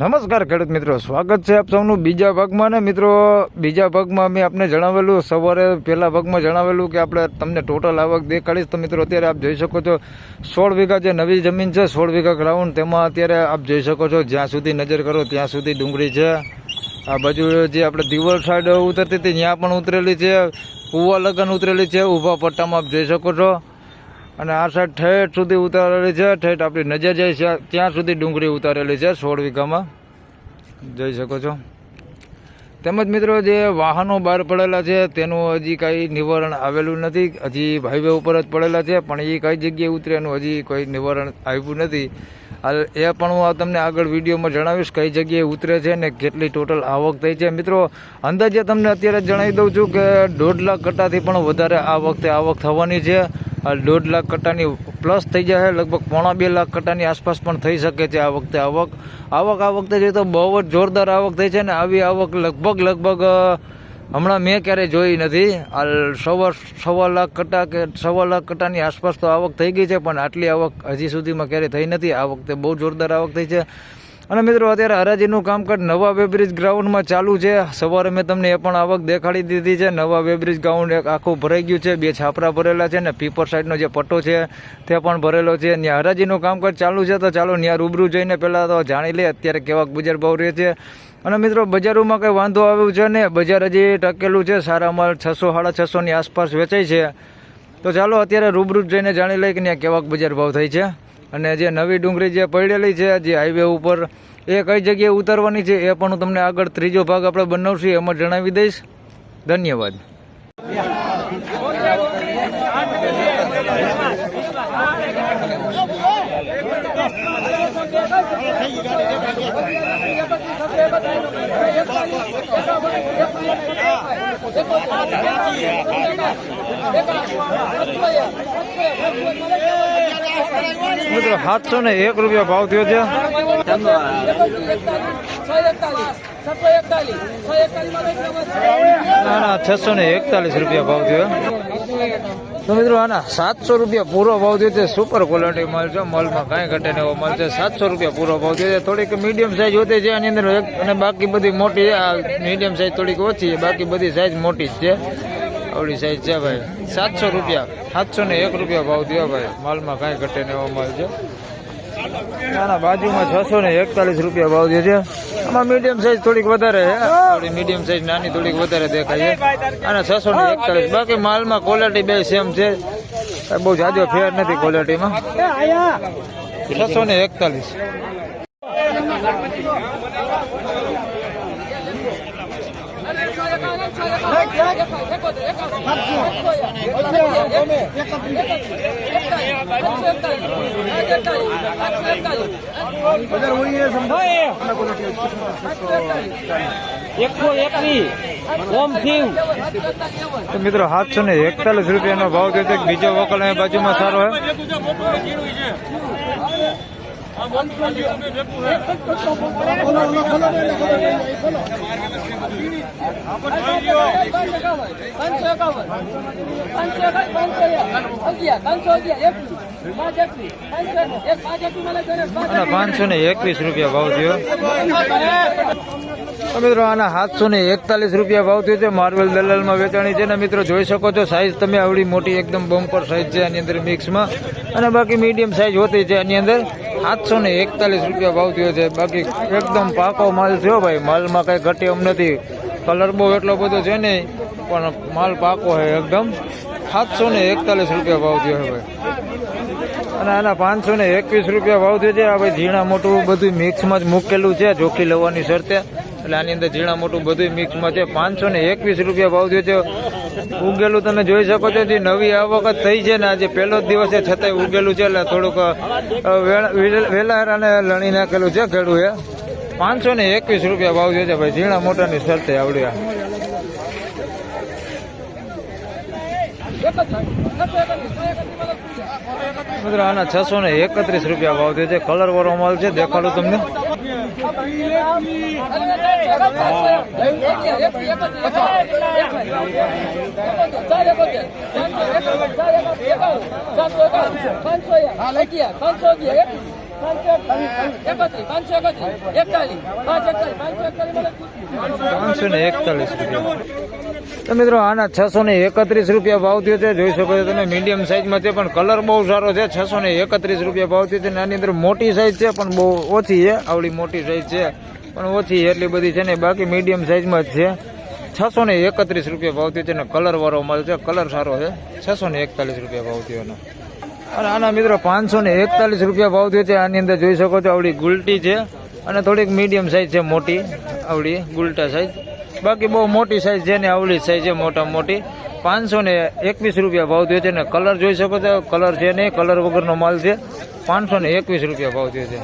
નમસ્કાર ખેડૂત મિત્રો, સ્વાગત છે આપ સૌનું બીજા ભાગમાં ને મિત્રો, બીજા ભાગમાં મેં આપને જણાવેલું, સવારે પહેલા ભાગમાં જણાવેલું કે આપણે તમને ટોટલ આવક દેખાડીશ. તો મિત્રો, અત્યારે આપ જોઈ શકો છો, સોળ વીઘા જે નવી જમીન છે, સોળ વીઘા ગ્રાઉન્ડ તેમાં અત્યારે આપ જોઈ શકો છો, જ્યાં સુધી નજર કરો ત્યાં સુધી ડુંગળી છે. આ બાજુ જે આપણે દિવાલ સાઈડ ઉતરતી હતી, ત્યાં પણ ઉતરેલી છે, કુવા લગન ઉતરેલી છે, ઊભા પટ્ટામાં આપ જોઈ શકો છો. અને આ સાઈડ ઠેઠ સુધી ઉતારેલી છે. ઠેઠ આપણી નજર જાય છે. ત્યાં સુધી ડુંગળી ઉતારેલી છે સોળ વીઘામાં. જોઈ શકો છો. તેમજ મિત્રો, જે વાહનો બહાર પડેલા છે, તેનું હજી કાંઈ નિવારણ આવેલું નથી. હજી હાઈવે ઉપર જ પડેલા છે, પણ એ કઈ જગ્યાએ ઉતરે એનું હજી કોઈ નિવારણ આવ્યું નથી. હાલ એ પણ હું તમને આગળ વિડીયોમાં જણાવીશ કઈ જગ્યાએ ઉતરે છે ને કેટલી ટોટલ આવક થઈ છે. મિત્રો, અંદાજે તમને અત્યારે જણાવી દઉં છું કે દોઢ લાખ કટ્ટાથી પણ વધારે આ વખતે આવક થવાની છે. દોઢ લાખ કટ્ટાની પ્લસ થઈ જશે લગભગ પોણા બે લાખ કટ્ટાની આસપાસ પણ થઈ શકે છે આ વખતે આવક. આવક આ વખતે જોઈએ તો બહુ જ જોરદાર આવક થઈ છે ને આવી આવક લગભગ લગભગ હમણાં મેં ક્યારેય જોઈ નથી. આ સવા સવા લાખ કટ્ટા કે સવા લાખ કટ્ટાની આસપાસ તો આવક થઈ ગઈ છે, પણ આટલી આવક હજી સુધીમાં ક્યારેય થઈ નથી. આ વખતે બહુ જોરદાર આવક થઈ છે. અને મિત્રો, અત્યારે હરાજીનું કામકાજ નવા વેબ્રિજ ગ્રાઉન્ડમાં ચાલુ છે. સવારે મેં તમને એ પણ આવક દેખાડી દીધી છે. નવા વેબ્રિજ ગ્રાઉન્ડ એક આખું ભરાઈ ગયું છે. બે છાપરા ભરેલા છે ને પીપર સાઈડનો જે પટ્ટો છે તે પણ ભરેલો છે. ત્યાં હરાજીનું કામકાજ ચાલુ છે તો ચાલો ત્યાં રૂબરૂ જઈને પહેલાં તો જાણી લે અત્યારે કેવા બજાર ભાવ રહે છે. અને મિત્રો, બજારોમાં કંઈ વાંધો આવ્યો છે ને? બજાર હજી ટકેલું છે. સારા માલ છસો, સાડા છસોની આસપાસ વેચાય છે. તો ચાલો અત્યારે રૂબરૂ જઈને જાણી લઈએ કે ત્યાં કેવાક બજાર ભાવ થઈ છે. અને જે નવી ડુંગળી જે પડેલી છે, જે હાઈવે ઉપર, એ કઈ જગ્યાએ ઉતારવાની છે, એ પણ હું તમને આગળ ત્રીજો ભાગ આપણે બનાવશું, એમાં જણાવી દઈશ. ધન્યવાદ. મિત્રો, સાતસો ને એક રૂપિયા ભાવ થયો છે. ના ના, છસો ને એકતાલીસ રૂપિયા ભાવ થયો. તો મિત્રો, આના સાતસો રૂપિયા પૂરો ભાવ થયો છે. સુપર ક્વોલિટી માલ છે. મોલમાં કાંઈ ઘટે નહીં એવો માલ છે. સાતસો રૂપિયા પૂરો ભાવ થયો છે. થોડીક મીડિયમ સાઇઝ હોતી છે. આની અંદર અને બાકી બધી મોટી મીડિયમ સાઇઝ થોડીક ઓછી છે. બાકી બધી સાઇઝ મોટી જ છે. આવડી સાઇઝ છે ભાઈ. સાતસો રૂપિયા. સાતસો ને એક રૂપિયા ભાવ થયો ભાઈ. માલમાં કાંઈ ઘટે ને એવો માલ છે. નાના બાજુમાં છસો ને એકતાલીસ રૂપિયા ભાવ દે છે. આમાં મીડિયમ સાઈઝ થોડીક વધારે છે. થોડી મીડિયમ સાઈઝ નાની થોડીક વધારે દેખાય છે. અને છસો ને એકતાલીસ. બાકી માલમાં ક્વોલિટી બે સેમ છે. બહુ જાજો ફેર નથી ક્વોલિટીમાં છસો ને એકતાલીસ. એકસો એકવીસ ઓમ શિવ મિત્રો સાતસો ને, એકતાલીસ રૂપિયાનો ભાવ થયો છે બીજો વકલ બાજુમાં સારો છે પાંચસો પાંચસો ને એકવીસ રૂપિયા ભાવ થયો. મિત્રો, આના સાતસો ને એકતાલીસ રૂપિયા ભાવ થયો છે. માર્વેલ દલાલમાં વેચાણી છે ને મિત્રો, જોઈ શકો છો સાઈઝ તમે આવડી મોટી એકદમ બમ્પર સાઈઝ છે આની અંદર મિક્સમાં અને બાકી મીડિયમ સાઈઝ હોતી છે આની અંદર. સાતસો ને એકતાલીસ રૂપિયા ભાવ થયો છે. બાકી એકદમ પાકો માલ થયો ભાઈ. માલમાં કઈ ઘટી એમ નથી. કલર બહુ એટલો બધો છે નહીં, પણ માલ પાકો છે એકદમ. સાતસો ને એકતાલીસ રૂપિયા ભાવ થયો ભાઈ. અને આના પાંચસો ને એકવીસ રૂપિયા ભાવ થયો છે. આ ભાઈ ઝીણા મોટું બધું મિક્સમાં જ મૂકેલું છે, જોખી લેવાની શરતે. એટલે આની અંદર ઝીણા મોટું બધું મિક્સમાં છે. પાંચસો ને એકવીસ રૂપિયા ભાવ થયો છે. ઉગેલું તમે જોઈ શકો છો, જે નવી આવક થઈ છે ને આજે પહેલો જ દિવસ છે છતાંય ઉગેલું છે એટલે થોડુંક વેલારાને લણી નાખેલું છે ખેડૂએ. પાંચસો ને એકવીસ રૂપિયા ભાવ જોઈએ ભાઈ, ઝીણા મોટાની શરતે આવડ્યા. મિત્રો, આના છસો ને એકત્રીસ રૂપિયા ભાવ થયો છે. કલર વાળો માલ છે, દેખાડું તમને. પાંચસો ને એકતાલીસ રૂપિયા. તો મિત્રો, આના છસો ને એકત્રીસ રૂપિયા ભાવ થયો છે. જોઈ શકો છો તમે મીડિયમ સાઇઝમાં છે, પણ કલર બહુ સારો છે. છસો ને એકત્રીસ રૂપિયા ભાવ થયો છે. આની અંદર મોટી સાઇઝ છે, પણ બહુ ઓછી છે. આવડી મોટી સાઇઝ છે, પણ ઓછી એટલી બધી છે ને. બાકી મીડિયમ સાઇઝમાં જ છે. છસો ને એકત્રીસ રૂપિયા ભાવ થયો છે અને કલર વાળો માલ છે. કલર સારો છે. છસો ને એકતાલીસ રૂપિયા ભાવ થયો એનો. અને આના મિત્રો, પાંચસો ને એકતાલીસ રૂપિયા ભાવ થયો છે. આની અંદર જોઈ શકો છો, આવડી ગુલટી છે. અને થોડીક મીડિયમ સાઇઝ છે, મોટી, આવડી ગુલટા સાઇઝ બાકી બહુ મોટી સાઈઝ છે ને આવડી સાઈઝ છે, મોટા મોટી. પાંચસો ને એકવીસ રૂપિયા ભાવ થયો છે ને કલર જોઈ શકો છો કલર છે નહીં કલર વગરનો માલ છે. પાંચસો ને એકવીસ રૂપિયા ભાવ થયો છે.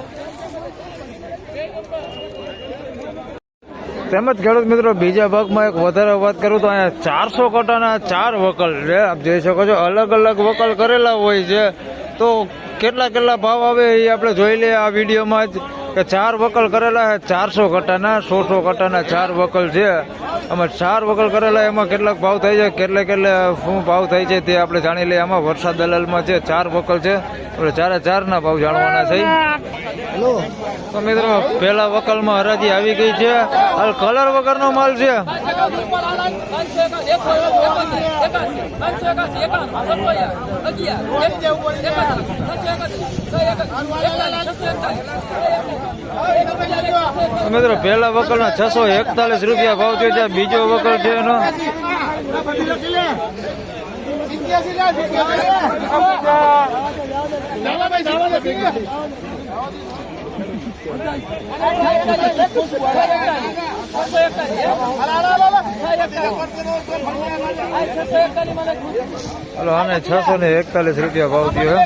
તેમજ ખેડૂત મિત્રો, બીજા ભાગમાં એક વધારે વાત કરું તો અહીંયા ચારસો કટાના ચાર વકલ છે. આપ જોઈ શકો છો, અલગ અલગ વકલ કરેલા હોય છે. તો કેટલા કેટલા ભાવ આવે એ આપણે જોઈ લઈએ આ વિડીયોમાં જ. કે ચાર વકલ કરેલા છે, ચારસો કટાના સો સો કટાના ચાર વકલ છે. આમાં ચાર વકલ કરેલા, એમાં કેટલાક ભાવ થાય છે કેટલે કેટલે શું ભાવ થાય છે તે આપણે જાણી લઈએ. આમાં વરસાદ દલાલમાં છે, ચાર વકલ છે. આપણે ચારે ચારના ભાવ જાણવાના છે. તો મિત્રો પેલા વકલમાં હરાજી આવી ગઈ છે. હાલ કલર વગરનો માલ છે. મિત્રો પેલા વકલના છસો એકતાલીસ રૂપિયા ભાવ થયો છે. બીજો વકલ છે એનો. છસો એકતાલીસ, છસો એકતાલીસ મને પૂછ્યું. હલો આને છસો ને એકતાલીસ રૂપિયા ભાવ થયો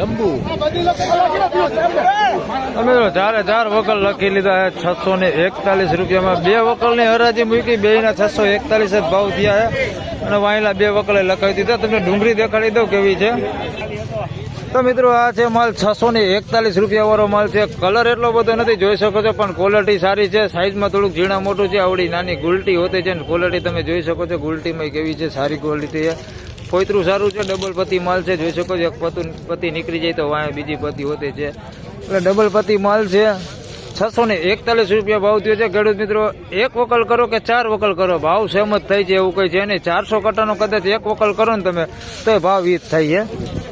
લંબુ. તમે ચારે ચાર વકલ લખી લીધા છે છસો ને એકતાલીસ રૂપિયામાં. બે વકલની હરાજી મૂકી બે ના છસો એકતાલીસ જ ભાવ થયા છે અને વાયલા બે વકલે લખાવી દીધા. તમને ડુંગળી દેખાડી દઉં કેવી છે. તો મિત્રો આ છે માલ છસો ને એકતાલીસ રૂપિયા વાળો માલ છે. કલર એટલો બધો નથી, જોઈ શકો છો, પણ ક્વોલિટી સારી છે. સાઈઝમાં થોડુંક ઝીણા મોટું છે, આવડી નાની ગુલટી હોતી છે ને ક્વોલિટી તમે જોઈ શકો છો, ગુલટીમાં કેવી છે, સારી ક્વોલિટી છે. પોતરું સારું છે ડબલ પતિ માલ છે, જોઈ શકો છો, એક પતું, પતિ નીકળી જાય તો વાંય બીજી પતિ હોતી છે. એટલે ડબલ પતિ માલ છે, છસો ને એકતાલીસ રૂપિયા ભાવ થયો છે. ખેડૂત મિત્રો, એક વકલ કરો કે ચાર વકલ કરો? ભાવ સહેમત થઈ છે એવું કંઈ છે નહીં. ચારસો કટાનો કદાચ એક વકલ કરો ને તમે, તો ભાવ ઈ જ થાય છે.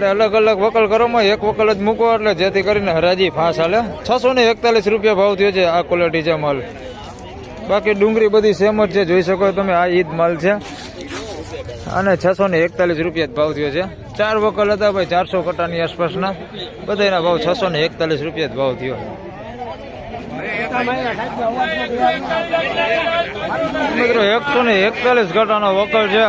એટલે અલગ અલગ વકલ કરોમાં એક વકલ જ મૂકો, એટલે જેથી કરીને હરાજી ફાસ હાલે. છસો ને એકતાલીસ રૂપિયા ભાવ થયો છે આ ક્વોલિટી છે માલ. બાકી ડુંગળી બધી સેમ જ છે, જોઈ શકો તમે, આ ઈદ માલ છે. અને છસો ને એકતાલીસ રૂપિયા ભાવ થયો છે. ચાર વકલ હતા ભાઈ, ચારસો કટાની આસપાસના. બધાના ભાવ છસો ને એકતાલીસ રૂપિયા ભાવ થયો. મિત્રો, એકસો ને એકતાલીસ કટાનો વકલ છે.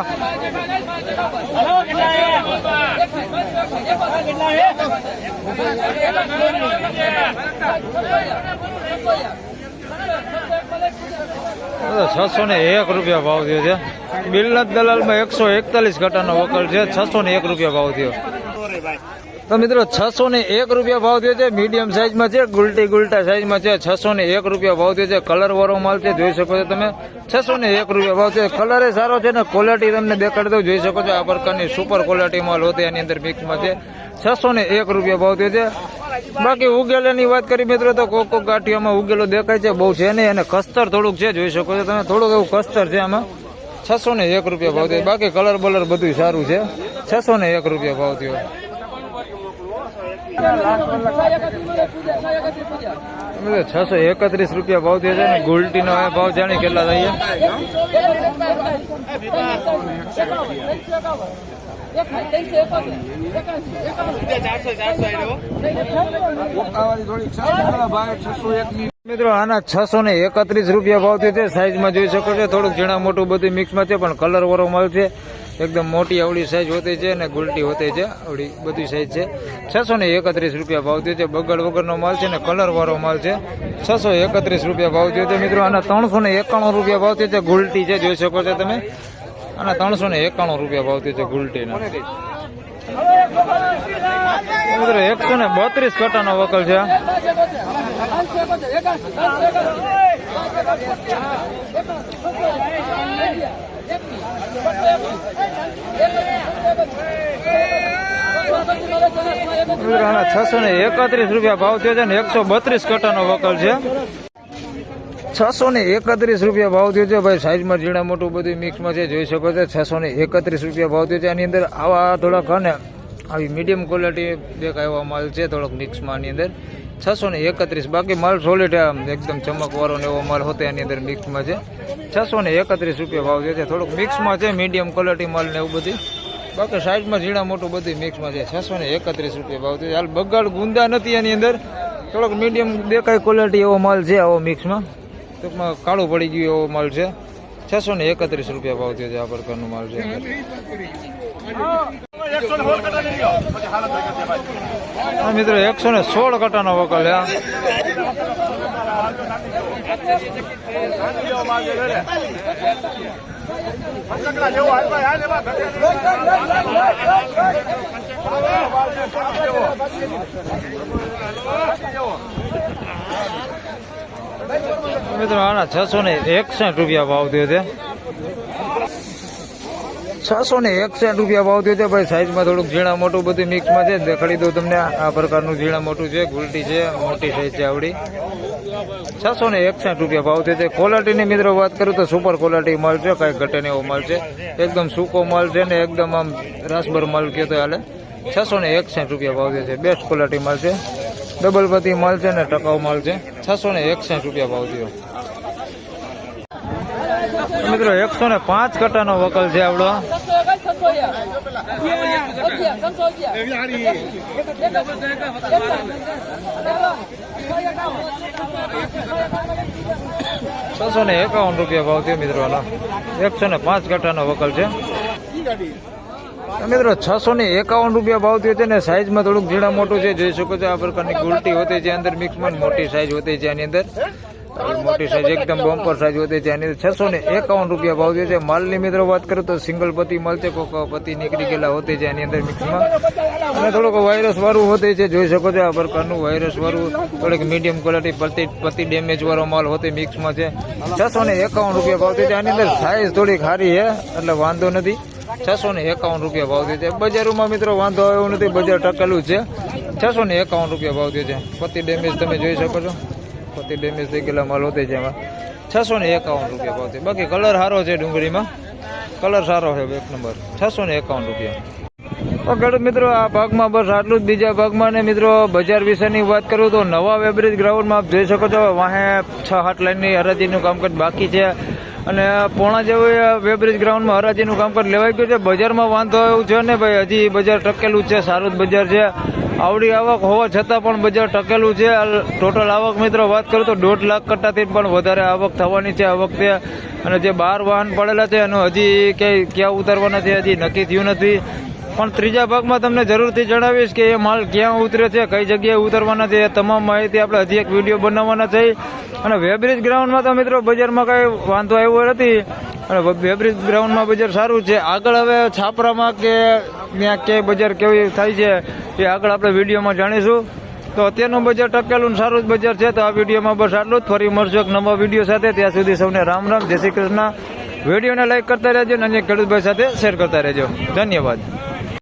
છસો ને એક રૂપિયા ભાવ થયો છે. બિલનત દલાલમાં એકસો એકતાલીસ ઘટાનો વકલ છે. છસો ને એક રૂપિયા ભાવ થયો. તો મિત્રો છસો ને એક રૂપિયા ભાવ થયો છે. મીડિયમ સાઇઝમાં છે, ગુલટી ગુલટા સાઇઝમાં છે. છસો ને એક રૂપિયા ભાવ થયો છે. કલર વાળો માલ છે, જોઈ શકો છો તમે. છસો ને એક રૂપિયા ભાવ છે. કલર એ સારો છે ને ક્વોલિટી તમને દેખાડી દઉં. જોઈ શકો છો આ પ્રકારની સુપર ક્વોલિટી માલ હોતી એની અંદર મિક્સમાં છે. છસો ને એક રૂપિયા ભાવ થયો છે. બાકી ઉગેલાની વાત કરી મિત્રો તો કોક ગાંઠિયામાં ઉગેલો દેખાય છે. બહુ છે નહીં. અને કસ્તર થોડુંક છે. જોઈ શકો છો તમે. થોડુંક એવું કસ્તર છે આમાં. છસો ને એક રૂપિયા ભાવ થયો બાકી કલર બલર બધું સારું છે. છસો ને એક રૂપિયા ભાવ થયો. છસો એકત્રીસ રૂપિયા ભાવ થયો છે ને ગુલટી નો ભાવ જાણી કેટલા થઈએ મિત્રો, આના છસો ને એકત્રીસ રૂપિયા ભાવ થયો છે. સાઈઝમાં જોઈ શકો છો, થોડુંક ઝીણા મોટું બધું મિક્સમાં છે, પણ કલર માલ છે. એકદમ મોટી આવડી સાઈઝ હોતી છે અને ગુલટી હોતી છે. આવડી બધી સાઈઝ છે. છસો ને એકત્રીસ રૂપિયા ભાવ થયો છે. બગડ વગરનો માલ છે ને કલર વાળો માલ છે. છસો એકત્રીસ રૂપિયા ભાવ થયો છે. મિત્રો, આના ત્રણસો ને એકાણું રૂપિયા ભાવ થયો છે. ગુલટી છે, જોઈ શકો છો તમે. આના ત્રણસો ને એકાણું રૂપિયા ભાવ થયો છે ગુલટીના. મિત્રો, એકસો ને બત્રીસ કટાનો વકલ છે. મિત્રો છસો ને એકત્રીસ રૂપિયા ભાવ થયો છે ને એકસો બત્રીસ કટાનો વકલ છે. છસો ને એકત્રીસ રૂપિયા ભાવ થયો છે. ભાઈ સાઈઝમાં ઝીણા મોટું બધું મિક્સમાં છે. જોઈ શકો છો, છસો ને એકત્રીસ રૂપિયા ભાવ થયો છે. આની અંદર આવા થોડાક ને આવી મીડિયમ ક્વોલિટી દેખાય એવા માલ છે થોડોક મિક્સમાં આની અંદર. છસો ને એકત્રીસ. બાકી માલ સોલિડ એકદમ ચમકવાળો ને એવો માલ હોતો એની અંદર મિક્સમાં છે. છસો ને એકત્રીસ રૂપિયા ભાવ થયો છે. થોડુંક મિક્સમાં છે મીડિયમ ક્વોલિટી માલ ને એવું બધું. બાકી સાઈડમાં ઝીણા મોટું બધી મિક્સમાં છે છસો ને એકત્રીસ રૂપિયા ભાવ છે હાલ બગાડ ગુંદા નથી એની અંદર. થોડોક મીડિયમ દેખાય ક્વોલિટી એવો માલ છે આવો મિક્સમાં. ટૂંકમાં કાળું પડી ગયું એવો માલ છે. છસો ને એકત્રીસ રૂપિયા ભાવ થયો છે આ પ્રકારનો માલ છે. હા, મિત્રો, એકસો ને સોળ કટાનો વકલ છે. મિત્રો આના છસો ને એકસઠ રૂપિયા ભાવ થયો છે. છસો ને એકસઠ રૂપિયા ભાવ થયો છે. ભાઈ સાઈઝમાં થોડુંક ઝીણા મોટું બધું મિક્સમાં છે. દેખાડી દઉં તમને આ પ્રકારનું ઝીણા મોટું છે. ગુલટી છે, મોટી સાઈઝ છે આવડી. છસો ને એકસઠ રૂપિયા ભાવ થયો છે. ક્વોલિટીની મિત્રો વાત કરું તો સુપર ક્વોલિટી માલ છે. કાંઈ ઘટે એવો માલ છે. એકદમ સૂકો માલ છે ને એકદમ આમ રાસભર માલ કહેતો હાલે. છસો ને એકસઠ રૂપિયા ભાવ થયો છે. બેસ્ટ ક્વોલિટી માલ છે. ડબલ પતિ માલ છે ને ટકાઉ માલ છે. છસો ને એકસઠ રૂપિયા ભાવ થયો. મિત્રો, એકસો ને પાંચ કટાનો વકલ છે આપડો છસો ને એકાવન રૂપિયા ભાવ થયો મિત્રો એકસો ને પાંચ કટાનો વકલ છે. મિત્રો, છસો ને એકાવન રૂપિયા ભાવ થયો છે ને સાઈઝમાં થોડુંક ઝીણા મોટું છે. જોઈ શકો છો આ પ્રકારની ગુલટી હોતી છે અંદર મિક્સમાં મોટી સાઈઝ હોતી છે આની અંદર. મોટી સાઈઝ એકદમ બમ્પર સાઈઝ હોતી છે આની છસો ને એકાવન રૂપિયા ભાવ છે માલની મિત્રો વાત કરું તો સિંગલ પતિ માલ છે કોક પતિ નીકળી ગયેલા હોતી છે એની અંદર મિક્સમાં અને થોડુંક વાયરસ વાળું હોતી છે જોઈ શકો છો આ પ્રકારનું વાયરસ વાળું. થોડીક મીડિયમ ક્વોલિટી પતિ પતિ ડેમેજ વાળો માલ હોતી મિક્સમાં છે. છસો ને એકાવન રૂપિયા ભાવ છે આની અંદર સાઈઝ થોડીક સારી છે એટલે વાંધો નથી. છસો ને એકાવન રૂપિયા ભાવ છે બજારોમાં મિત્રો વાંધો આવ્યો નથી બજાર ટકેલું છે. છસો ને એકાવન રૂપિયા ભાવ થયો છે પતિ ડેમેજ તમે જોઈ શકો છો. પતિ ડેમેજ થઈ ગયેલા માલ હોતે છે એમાં. છસો ને એકાવન રૂપિયા ભાવ બાકી કલર સારો છે ડુંગળીમાં. કલર સારો છે એક નંબર છસો ને એકાવન રૂપિયા. ખેડૂત મિત્રો, આ ભાગમાં બસ આટલું જ. બીજા ભાગમાં ને મિત્રો, બજાર વિશેની વાત કરું તો નવા વેબ્રિજ ગ્રાઉન્ડમાં આપ જોઈ શકો છો. વાહે છ હાટ લાઈનની હરાજીનું કામકાજ બાકી છે. અને પોણા જેવું વેબ્રિજ ગ્રાઉન્ડમાં હરાજીનું કામકાજ લેવાઈ ગયું છે. બજારમાં વાંધો એવું છે ને ભાઈ? હજી બજાર ટકેલું છે, સારું બજાર છે. આવડી આવક હોવા છતાં પણ બજાર ટકેલું છે. ટોટલ આવક મિત્રો, વાત કરું તો દોઢ લાખ કરતાથી પણ વધારે આવક થવાની છે આ વખતે અને જે બાર વાહન પડેલા છે, એનું હજી ક્યાંય, ક્યાં ઉતારવાના છે, હજી નક્કી થયું નથી. પણ ત્રીજા ભાગમાં તમને જરૂરથી જણાવીશ કે એ માલ ક્યાં ઉતરે છે, કઈ જગ્યાએ ઉતરવાના છે તમામ માહિતી આપણે હજી એક વીડિયો બનાવવાના છે. અને વેબ્રિજ ગ્રાઉન્ડમાં તો મિત્રો બજારમાં કઈ વાંધો આવ્યો નથી. અને વેબ્રિજ ગ્રાઉન્ડમાં બજાર સારું છે. આગળ હવે છાપરામાં કે ત્યાં કે બજાર કેવી થાય છે, એ આગળ આપણે વિડીયોમાં જાણીશું. તો અત્યારનું બજાર ટકેલું સારું જ બજાર છે. તો આ વિડીયોમાં બસ આટલું જ. ફરી મળશું એક નવા વીડિયો સાથે. ત્યાં સુધી સૌને રામ રામ. જય શ્રી કૃષ્ણ. વિડીયોને લાઇક કરતા રહેજો અને ખેડૂતભાઈ સાથે શેર કરતા રહેજો. ધન્યવાદ.